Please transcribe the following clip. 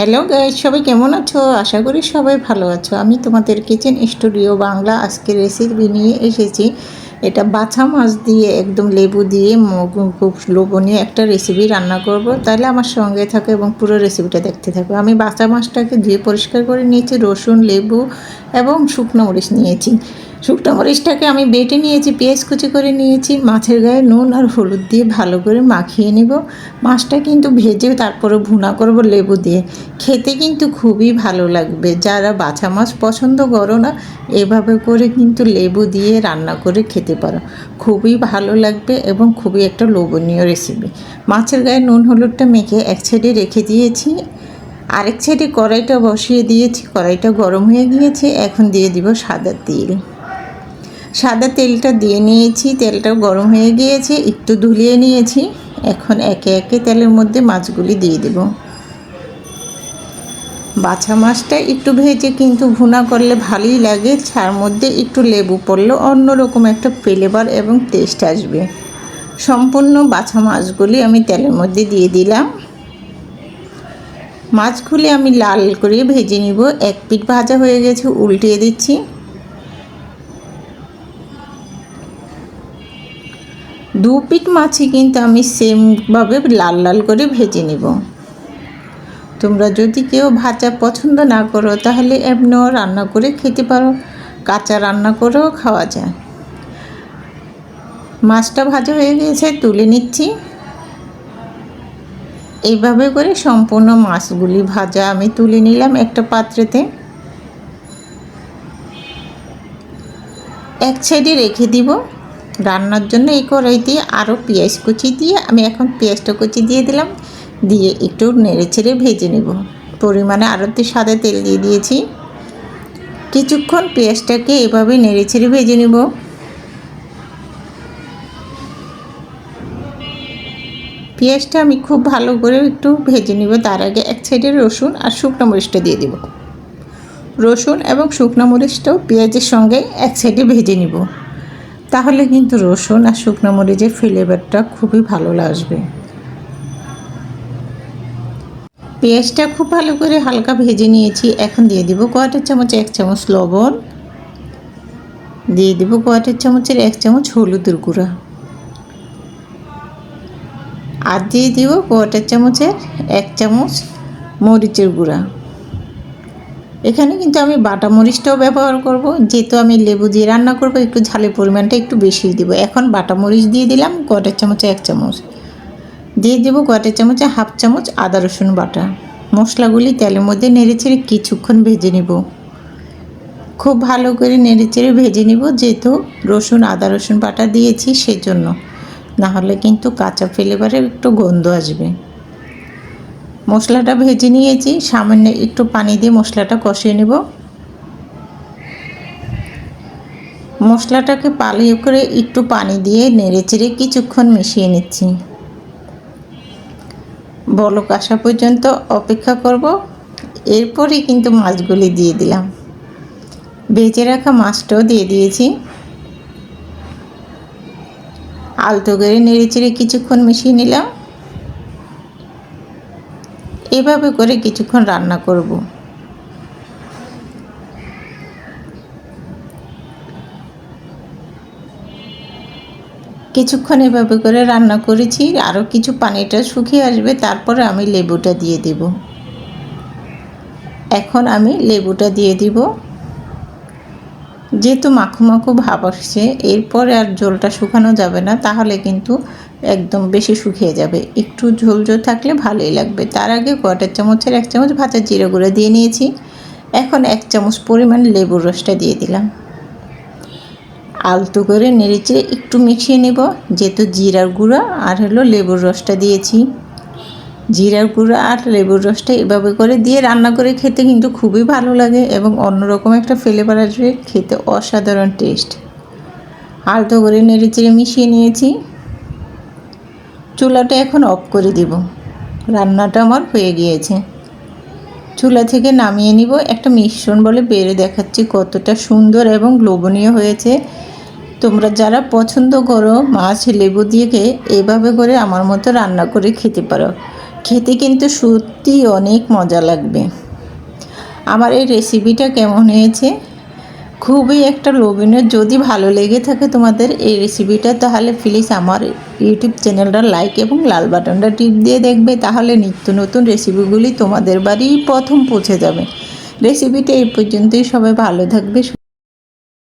Hello guys সবাই কেমন আছো? আশা করি সবাই ভালো আছো। আমি তোমাদের কিচেন স্টুডিও বাংলা আজকে রেসিপি নিয়ে এসেছি। এটা বাছা মাছ দিয়ে, একদম লেবু দিয়ে খুব লোভনীয় একটা রেসিপি রান্না করব। তাহলে আমার সঙ্গে থাকো এবং পুরো রেসিপিটা দেখতে থাকো। আমি বাছা মাছটাকে ধুয়ে পরিষ্কার করে নিয়েছি। রসুন, লেবু এবং শুকনো মরিচ নিয়েছি। শুকনো মরিচটাকে আমি বেটে নিয়েছি, পেঁয়াজ কুচি করে নিয়েছি, মাছের গায়ে নুন আর হলুদ দিয়ে ভালো করে মাখিয়ে নিব। মাছটা কিন্তু ভেজে তারপরে ভুনা করব লেবু দিয়ে। খেতে কিন্তু খুবই ভালো লাগবে। যারা বাছা মাছ পছন্দ করো না, এভাবে করে কিন্তু লেবু দিয়ে রান্না করে খেতে পারো। খুবই ভালো লাগবে এবং খুবই একটা লোভনীয় রেসিপি মাছের গায়ে নুন হলুদটা মেখে এক সাইডে রেখে দিয়েছি। আরেক সাইডে কড়াইটা বসিয়ে দিয়েছি, কড়াইটা গরম হয়ে গিয়েছে, এখন দিয়ে দিব সাদা তেল। সাদা তেলটা দিয়ে নিয়েছি, তেলটাও গরম হয়ে গিয়েছে, একটু ধুলিয়ে নিয়েছি, এখন একে একে তেলের মধ্যে মাছগুলি দিয়ে দেব। বাছা মাছটা একটু ভেজে কিন্তু ভুনা করলে ভালোই লাগে তার মধ্যে একটু লেবু পড়লে অন্যরকম একটা ফ্লেভার এবং টেস্ট আসবে। সম্পূর্ণ বাছা মাছগুলি আমি তেলের মধ্যে দিয়ে দিলাম। মাছগুলি আমি লাল করে ভেজে নিব। এক পিঠ ভাজা হয়ে গেছে, উল্টিয়ে দিচ্ছি। দু পিঠ মাছই কিন্তু আমি সেমভাবে লাল লাল করে ভেজে নেব। তোমরা যদি কেউ ভাজা পছন্দ না করো, তাহলে এমনিও রান্না করে খেতে পারো। কাঁচা রান্না করেও খাওয়া যায়। মাছটা ভাজা হয়ে গেছে, তুলে নিচ্ছি। এইভাবে করে সম্পূর্ণ মাছগুলি ভাজা আমি তুলে নিলাম একটা পাত্রেতে। এক সাইডে রেখে দিব। রান্নার জন্য এই কড়াইতে আরও পেঁয়াজ কুচি দিয়ে আমি এখন পেঁয়াজটা কুচি দিয়ে দিলাম। দিয়ে একটু নেড়ে ছেড়ে ভেজে নেব। পরিমাণে আরও সাদা তেল দিয়ে দিয়েছি। কিছুক্ষণ পেঁয়াজটাকে এভাবে নেড়ে ছেড়ে ভেজে নেব। পেঁয়াজটা আমি খুব ভালো করে একটু ভেজে নিব। তার আগে এক সাইডে রসুন আর শুকনো মরিচটা দিয়ে দেব। রসুন এবং শুকনো মরিচটাও পেঁয়াজের সঙ্গে এক সাইডে ভেজে নিব। তাহলে কিন্তু রসুন আর শুকনো মরিচের ফ্লেভারটা খুবই ভালো লাগবে পেঁয়াজটা খুব ভালো করে হালকা ভেজে নিয়েছি। এখন দিয়ে দিব কয়টার চামচ, এক চামচ লবণ। দিয়ে দিব কয়টার চামচের এক চামচ হলুদের গুঁড়া। আর দিয়ে দিব কয়টার চামচের এক চামচ মরিচের গুঁড়া। এখানে কিন্তু আমি বাটা মরিচটাও ব্যবহার করব। যেহেতু আমি লেবু দিয়ে রান্না করব, একটু ঝালের পরিমাণটা একটু বেশি দিব। এখন বাটা মরিচ দিয়ে দিলাম কয়টার চামচে এক চামচ। দিয়ে দেব কয়টার চামচে হাফ চামচ আদা রসুন বাটা। মশলাগুলি তেলের মধ্যে নেড়ে নেড়েচেড়ে কিছুক্ষণ ভেজে নিব। খুব ভালো করে নেড়ে নেড়েচেড়ে ভেজে নিব, যেহেতু রসুন, আদা রসুন বাটা দিয়েছি সেজন্য। না হলে কিন্তু কাঁচা ফ্লেভারের একটু গন্ধ আসবে। মশলাটা ভেজে নিয়েছি, সামান্য একটু পানি দিয়ে মশলাটা কষিয়ে নেব। মশলাটাকে পালিয়ে করে একটু পানি দিয়ে নেড়ে চেড়ে কিছুক্ষণ মিশিয়ে নিচ্ছি। বলক আসা পর্যন্ত অপেক্ষা করব এরপরে কিন্তু মাছগুলি দিয়ে দিলাম। ভেজে রাখা মাছটাও দিয়ে দিয়েছি। আলতো করে নেড়ে চেড়ে কিছুক্ষণ মিশিয়ে নিলাম। এভাবে করে কিছুক্ষণ রান্না করব। কিছুক্ষণ এভাবে করে রান্না করেছি আরও কিছু পানিটা শুকিয়ে আসবে, তারপরে আমি লেবুটা দিয়ে দেব। এখন আমি লেবুটা দিয়ে দিব। যেহেতু মাখো মাখো ভাব আসছে, এরপরে আর ঝোলটা শুকানো যাবে না, তাহলে কিন্তু একদম বেশি শুকিয়ে যাবে। একটু ঝোল ঝোল থাকলে ভালোই লাগবে। তার আগে কয়টার চামচের এক চামচ ভাজা জিরে গুঁড়ো দিয়ে নিয়েছি। এখন এক চামচ পরিমাণ লেবুর রসটা দিয়ে দিলাম। আলতো করে নেড়েচে একটু মিশিয়ে নেব, যেহেতু জিরার গুঁড়া আর হলো লেবুর রসটা দিয়েছি। জিরার গুঁড়ো আর লেবুর রসটা এভাবে করে দিয়ে রান্না করে খেতে কিন্তু খুবই ভালো লাগে এবং অন্যরকম একটা ফ্লেভার আসবে, খেতে অসাধারণ টেস্ট আলতো করে নেড়ে চেড়ে মিশিয়ে নিয়েছি। চুলাটা এখন অফ করে দিব। রান্নাটা আমার হয়ে গিয়েছে। চুলা থেকে নামিয়ে নিব। একটা মিশ্রণ বলে বেড়ে দেখাচ্ছি কতটা সুন্দর এবং লোভনীয় হয়েছে। তোমরা যারা পছন্দ করো, মাছ, লেবু দিয়ে এভাবে করে আমার মতো রান্না করে খেতে পারো। খেতে কিন্তু সত্যি অনেক মজা লাগবে। আমার এই রেসিপিটা কেমন হয়েছে? খুবই একটা লোভনীয়। যদি ভালো লেগে থাকে তোমাদের এই রেসিপিটা তাহলে প্লিজ আমার ইউটিউব চ্যানেলটা লাইক এবং লাল বাটনটা টিপ দিয়ে দেখবে, তাহলে নিত্য নতুন রেসিপিগুলি তোমাদের বাড়ি প্রথম পৌঁছে যাবে। রেসিপিটা এই পর্যন্তই। সবাই ভালো থাকবে